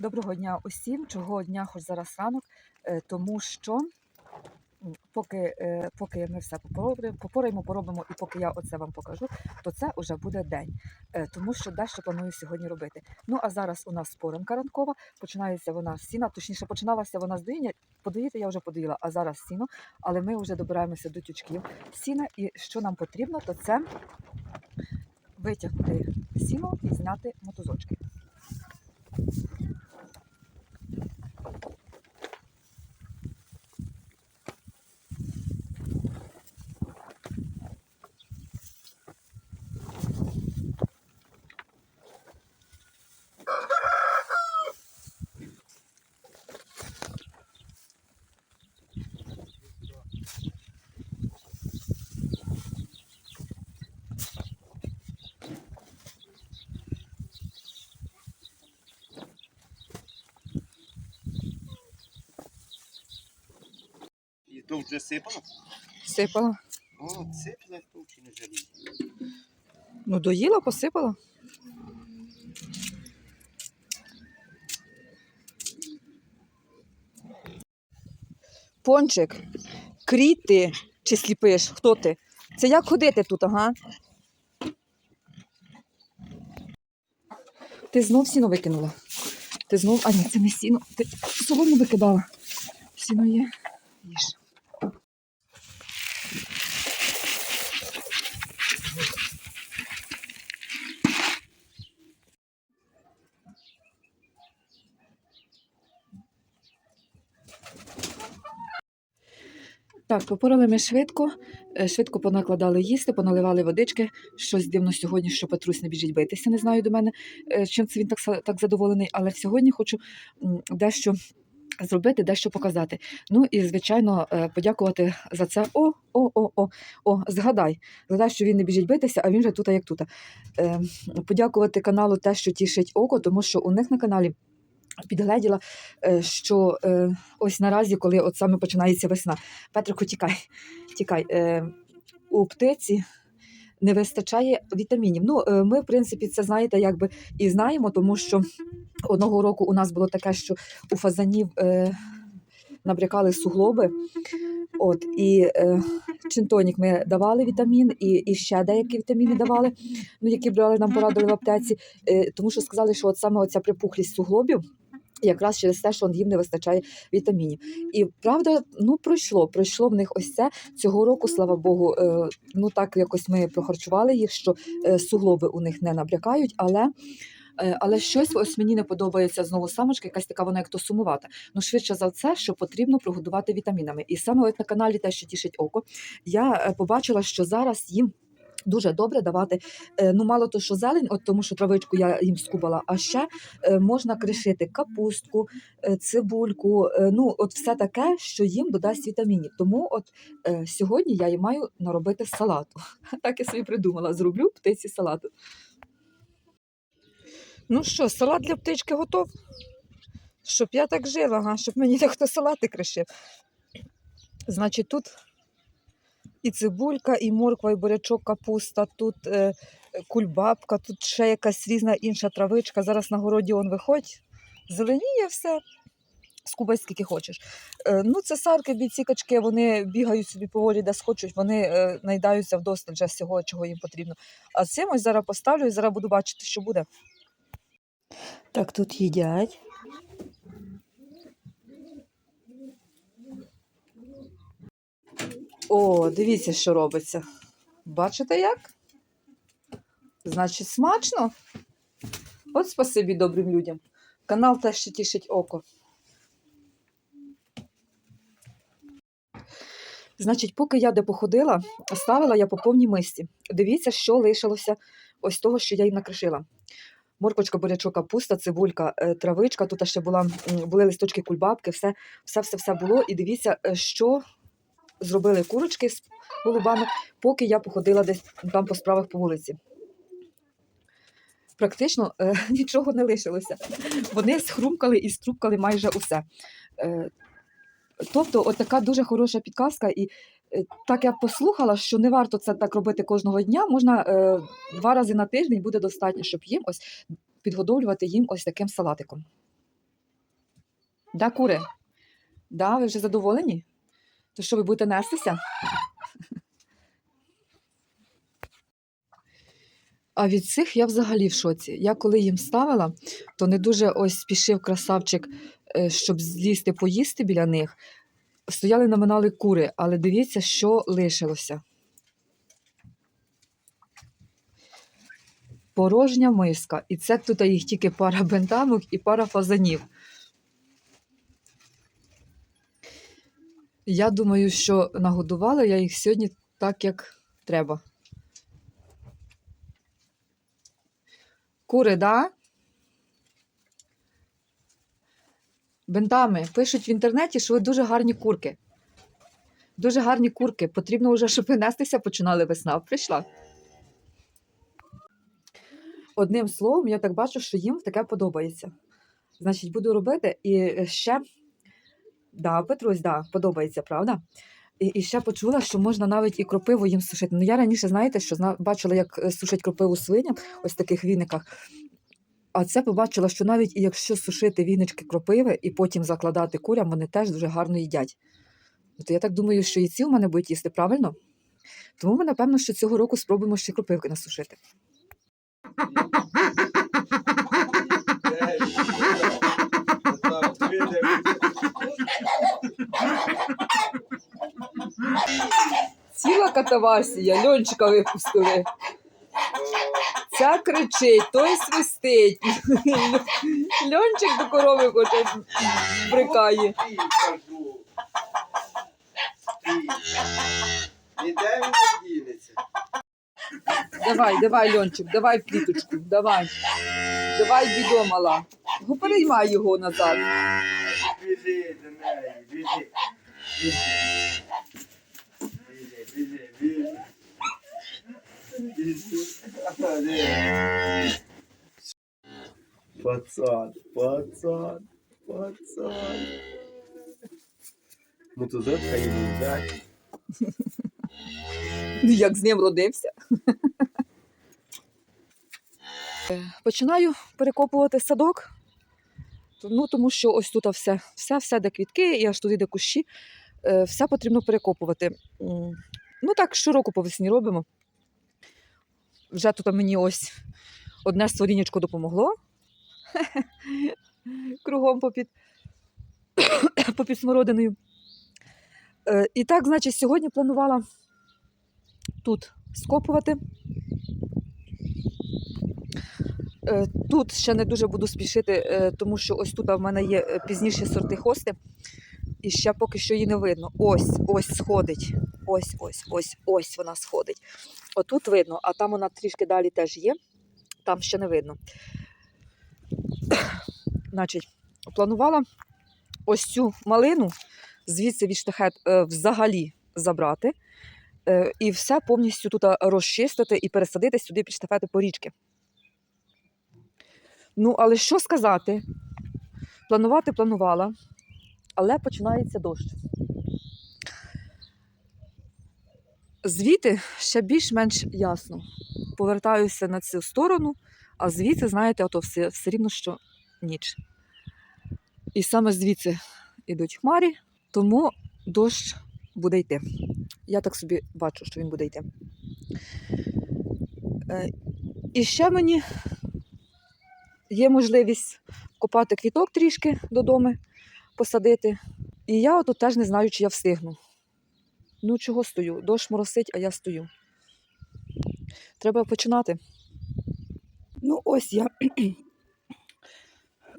Доброго дня усім. Чого дня, хоч зараз ранок, е, тому що поки, е, поки ми все попораємо, поробимо, і поки я оце вам покажу, то це вже буде день, Е, тому що дещо планую сьогодні робити. Ну а зараз у нас споренка ранкова, починається вона з сіна, точніше починалася вона з доїння. Подоїти я вже подоїла, а зараз сіно. Але ми вже добираємося до тючків сіна. І що нам потрібно, то це витягнути сіно і зняти мотузочки. То вже сипало? Сипала. О, сипало, то чи не жаліє. Ну, доїла, посипала. Пончик, крій ти чи сліпиш? Хто ти? Це як ходити тут, ага? Ти знов сіно викинула. Ти знов. А ні, це не сіно. Ти солому викидала. Сіно є. Їж. Так, попорали ми швидко, е, швидко понакладали їсти, поналивали водички. Щось дивно сьогодні, що Петрусь не біжить битися. Не знаю до мене, е, чим це він так, так задоволений, але сьогодні хочу дещо зробити, дещо показати. Ну і, звичайно, е, подякувати за це. О, о, о, о, о, згадай. Згадай, що він не біжить битися, а він вже тут, як тут. Подякувати каналу те, що тішить око, тому що у них на каналі. Підгледіла, е, що е, ось наразі, коли от саме починається весна, Петрику, тікай, тікай. Е, у птиці не вистачає вітамінів. Ну, ми, в принципі, це знаєте, якби і знаємо, тому що одного року у нас було таке, що у фазанів набрякали суглоби. От, і е, чинтонік ми давали вітамін, і, і ще деякі вітаміни давали, ну, які брали нам порадили в аптеці, е, тому що сказали, що от саме оця припухлість суглобів. Якраз через те, що їм не вистачає вітамінів. І правда, ну пройшло. Пройшло в них ось це цього року, слава Богу. Е, ну так якось ми прохарчували їх, що е, суглоби у них не набрякають, але. е, Але щось ось мені не подобається знову самочка, якась така вона як то сумувата. Ну швидше за все, що потрібно прогодувати вітамінами. І саме от на каналі те, що тішить око, я побачила, що зараз їм. Дуже добре давати. е, Ну, мало то, що зелень, от тому що травичку я їм скубала, а ще е, можна кришити капустку, е, цибульку, ну от все таке, що їм додасть вітамінів. Тому от сьогодні я їм маю наробити салату. Так я собі придумала, зроблю птиці салату. Ну що, салат для птички готов? Щоб я так жила, ага, щоб мені так хто салати кришив. Значить, тут і цибулька, і морква, і бурячок, капуста, тут е, кульбабка, тут ще якась різна інша травичка. Зараз на городі он виходь, зеленіє все. Скубай скільки хочеш. Е, ну, це сарки, бійці качки, вони бігають собі по волі, де схочуть, вони е, найдаються вдосталь вже всього, чого їм потрібно. А цим ось зараз поставлю і зараз буду бачити, що буде. Так, тут їдять. О, дивіться, що робиться. Бачите як? Значить, смачно. От спасибі добрим людям. Канал теж ще тішить око. Значить, поки я де походила, ставила я по повній мисці. Дивіться, що лишилося ось того, що я їм накришила. Моркочка, бурячок, капуста, цибулька, е, травичка. Тут ще була, були листочки кульбабки, все, все, все, все було. І дивіться, е, що зробили курочки з голубами, поки я походила десь там по справах по вулиці. Практично е, нічого не лишилося. Вони схрумкали і струбкали майже усе. Е, тобто, от така дуже хороша підказка, і е, так я послухала, що не варто це так робити кожного дня. Можна е, два рази на тиждень буде достатньо, щоб їм ось підгодовлювати їм ось таким салатиком. Да, кури? Да, ви вже задоволені? То що ви будете нестися? А від цих я взагалі в шоці. Я коли їм ставила, то не дуже ось спішив красавчик, е, щоб злізти поїсти біля них. Стояли наминали кури, але дивіться, що лишилося. Порожня миска. І це тут їх тільки пара бентамок і пара фазанів. Я думаю, що нагодувала я їх сьогодні так, як треба. Кури, да? Бентами пишуть в інтернеті, що ви дуже гарні курки. Дуже гарні курки. Потрібно вже, щоб ви нестися починали весна. Прийшла. Одним словом, я так бачу, що їм таке подобається. Значить, буду робити і ще. Да, Петрусь, да, подобається, правда? І, і ще почула, що можна навіть і кропиву їм сушити. Ну, я раніше, знаєте, що зна... бачила, як е, сушать кропиву свиням, ось в таких віниках. А це побачила, що навіть і якщо сушити вінички кропиви і потім закладати курям, вони теж дуже гарно їдять. Ну, То я так думаю, що і ці в мене будуть їсти правильно. Тому ми, напевно, що цього року спробуємо ще кропивки насушити. Ціла катавасія, льончика випустили. Ця кричить, той свистить. Льончик до корови хоче брикає. Ніде він не дінеться. Давай, давай, Льончик, давай в кліточку, давай. Давай бідо, мала. Ну, переймай його назад. Біжи до неї. Біжи, біжи, біжи. Біжи. Пацан, пацан, пацан. Ну то завтра йому взяти. Ну, як з ним родився. Починаю перекопувати садок. Ну, тому що ось тут все, все, все, де квітки, і аж туди, де кущі, е, все потрібно перекопувати. Ну так, щороку по весні робимо. Вже тут мені ось одне створіннячко допомогло. Кругом попід, попід смородиною. Е, І так, значить, сьогодні планувала тут скопувати. Е, Тут ще не дуже буду спішити, е, тому що ось тут в мене є е, пізніші сорти хости, і ще поки що її не видно. Ось, ось сходить. Ось, ось, ось, ось вона сходить. Отут видно, а там вона трішки далі теж є, там ще не видно. Значить, планувала ось цю малину звідси від штахет взагалі забрати. Е, і все повністю тут розчистити і пересадити сюди під штафети по річки. Ну, але що сказати? Планувати планувала, але починається дощ. Звідти ще більш-менш ясно. Повертаюся на цю сторону, а звідси, знаєте, ото все, все рівно, що ніч. І саме звідси йдуть хмарі, тому дощ буде йти. Я так собі бачу, що він буде йти. Е, І ще мені є можливість копати квіток трішки додому, посадити. І я ото теж не знаю, чи я встигну. Ну, чого стою? Дощ моросить, а я стою. Треба починати. Ну, ось я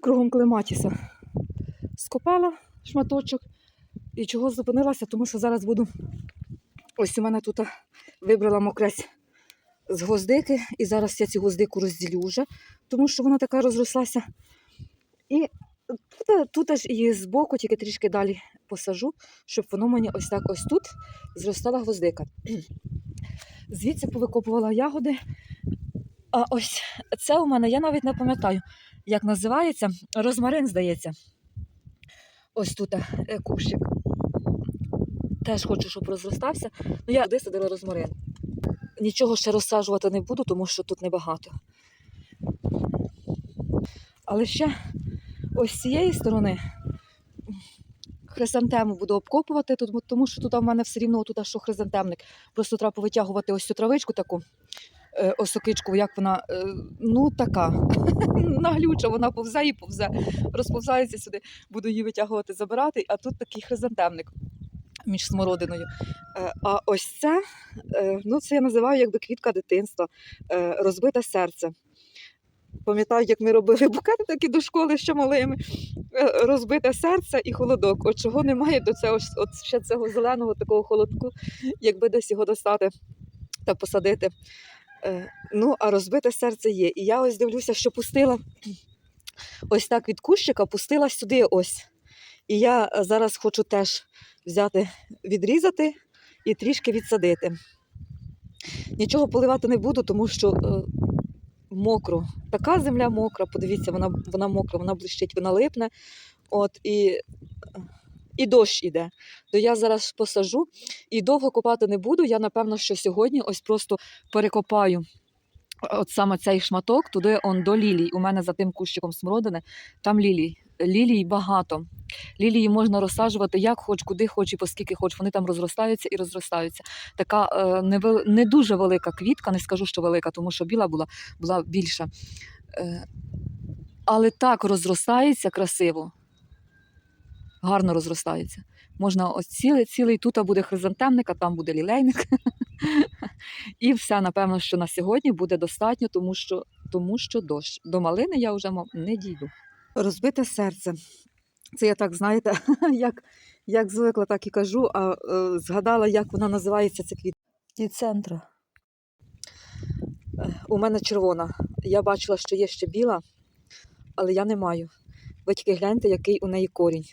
кругом клематіса скопала шматочок. І чого зупинилася, тому що зараз буду. Ось у мене тут вибрала мокрець з гвоздики, і зараз я цю гвоздику розділю вже, тому що вона така розрослася. І тут, тут аж її збоку, тільки трішки далі посажу, щоб воно мені ось так ось тут зростала гвоздика. Звідси повикопувала ягоди. А ось це у мене, я навіть не пам'ятаю, як називається. Розмарин, здається. Ось тут е, кущик. Теж хочу, щоб розростався. Ну, я висадила розмарин. Нічого ще розсаджувати не буду, тому що тут небагато. Але ще ось з цієї сторони хризантему буду обкопувати, тому- тому що тут в мене все рівно тут що хризантемник. Просто треба повитягувати ось цю травичку таку. е, Осокичку, як вона, е, ну така наглюча, вона повзе і повзе, розповзається сюди, буду її витягувати, забирати, а тут такий хризантемник між смородиною. Е, А ось це, ну це я називаю якби квітка дитинства, е, розбите серце. Пам'ятаю, як ми робили букети такі до школи ще малими. Е, Розбите серце і холодок. От чого немає до цього от ще цього зеленого такого холодку, якби десь його достати та посадити. Ну, а розбите серце є. І я ось дивлюся, що пустила ось так від кущика, пустила сюди ось. І я е, зараз хочу теж взяти, відрізати і трішки відсадити. Нічого поливати не буду, тому що е, мокро. Така земля мокра, подивіться, вона, вона мокра, вона блищить, вона липне. От, і, і дощ іде. То я зараз посажу і довго копати не буду. Я напевно, що сьогодні ось просто перекопаю. От саме цей шматок туди он до лілій. У мене за тим кущиком смородини, там лілій. Лілій багато. Лілії можна розсаджувати як хоч, куди хоч і поскільки хоч. Вони там розростаються і розростаються. Така е, не, дуже велика квітка, не скажу, що велика, тому що біла була, була більша. Е, але так розростається красиво. Гарно розростається. Можна ось цілий, цілий тут буде хризантемник, а там буде лілейник. І все, напевно, що на сьогодні буде достатньо, тому що, тому що дощ. До малини я вже мов, не дійду. Розбите серце. Це я так, знаєте, як, як звикла, так і кажу, а е, згадала, як вона називається ця квітка. І центра. Е, У мене червона. Я бачила, що є ще біла, але я не маю. Ви тільки гляньте, який у неї корінь.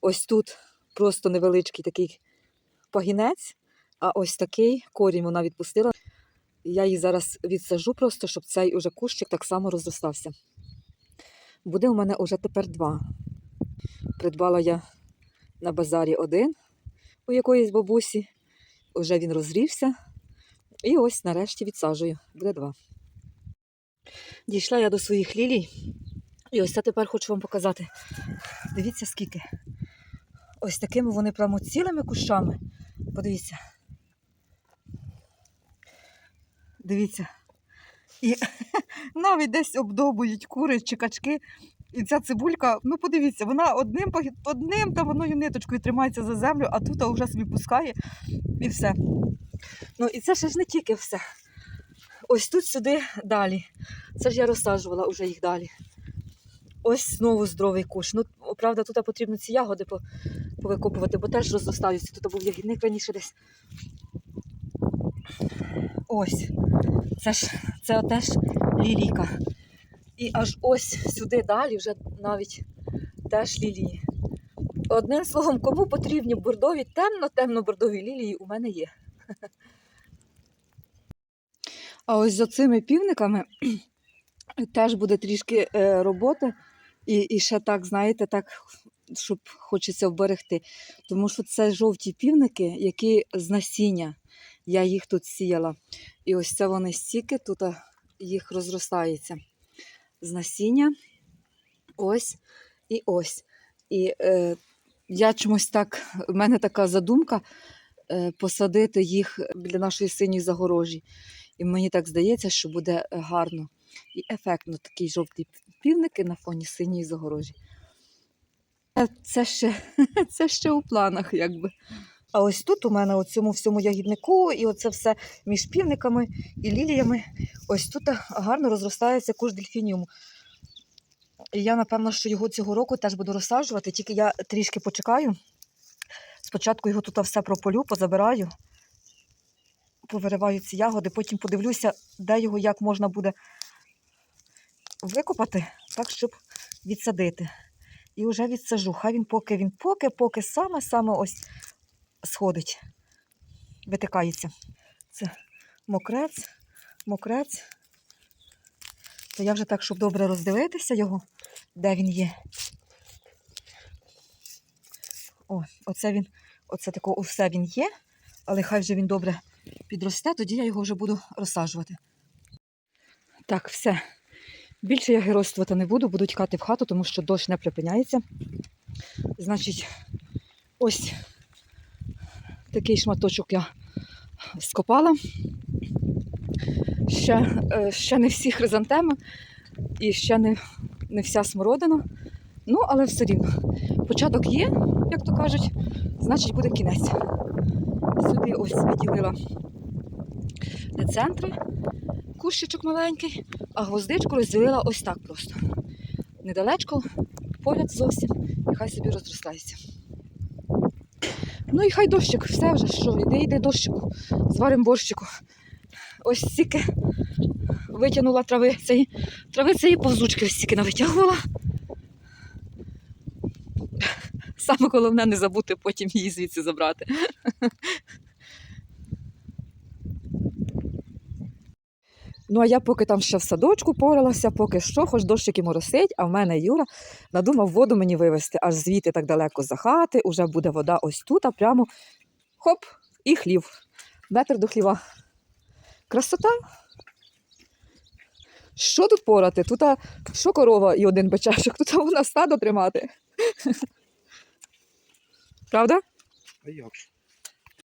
Ось тут просто невеличкий такий пагінець, а ось такий корінь вона відпустила. Я її зараз відсажу просто, щоб цей уже кущик так само розростався. Буде у мене уже тепер два. Придбала я на базарі один у якоїсь бабусі. Уже він розрівся. І ось нарешті відсаджую. Буде два. Дійшла я до своїх лілій. І ось це тепер хочу вам показати. Дивіться, скільки. Ось такими вони прямо цілими кущами. Подивіться. Дивіться. І навіть десь обдобують кури чи качки. І ця цибулька, ну подивіться, вона одним, одним там одною ниточкою тримається за землю, а тут вже собі пускає і все. Ну і це ще ж не тільки все. Ось тут сюди далі. Це ж я розсаджувала вже їх далі. Ось знову здоровий куш. Ну, правда, тут потрібно ці ягоди повикопувати, бо теж розростаються. Тут був ягідник раніше десь. Ось. Це ж це теж лілійка. І аж ось сюди далі вже навіть теж лілії. Одним словом, кому потрібні бордові, темно-темно-бордові лілії у мене є. А ось за цими півниками теж буде трішки е, роботи. І, і ще так, знаєте, так, щоб хочеться вберегти. Тому що це жовті півники, які з насіння. Я їх тут сіяла. І ось це вони стільки тут їх розростається. З насіння. Ось і ось. І е, я чомусь так, в мене така задумка е, посадити їх біля нашої синьої загорожі. І мені так здається, що буде е, гарно і ефектно такі жовті півники на фоні синьої загорожі. Е, Це ще, це ще у планах, якби. А ось тут у мене у цьому всьому ягіднику, і оце все між півниками і ліліями. Ось тут гарно розростається куш дельфініуму. І я, напевно, що його цього року теж буду розсаджувати, тільки я трішки почекаю. Спочатку його тут все прополю, позабираю, повириваю ці ягоди, потім подивлюся, де його як можна буде викопати, так, щоб відсадити. І вже відсажу. Хай він поки він поки, поки саме-саме ось сходить, витикається. Це мокрець, мокрець. То я вже так, щоб добре роздивитися його, де він є. О, оце він, оце тако усе він є, але хай вже він добре підросте, тоді я його вже буду розсаджувати. Так, все. Більше я геройствувати не буду, буду тікати в хату, тому що дощ не припиняється. Значить, Ось такий шматочок я скопала. Ще, е, ще не всі хризантеми і ще не, не вся смородина. Ну, але все рівно. Початок є, як то кажуть, значить буде кінець. Сюди ось відділила де центри, кущичок маленький, а гвоздичку розділила ось так просто. Недалечко, поряд зовсім, і хай собі розростається. Ну і хай дощик, все вже, що, йди, йди дощику, зварим борщику. Ось стільки витягнула трави цієї, трави цієї повзучки ось стільки навитягувала. Саме головне не забути потім її звідси забрати. Ну, а я поки там ще в садочку поралася, поки що, хоч дощик і моросить, а в мене Юра надумав воду мені вивезти аж звідти так далеко за хати, уже буде вода ось тут, а прямо хоп, і хлів. Метр до хліва. Красота. Що тут порати? Тут а, що корова і один бичачок, тут вона стадо тримати. Правда? А як?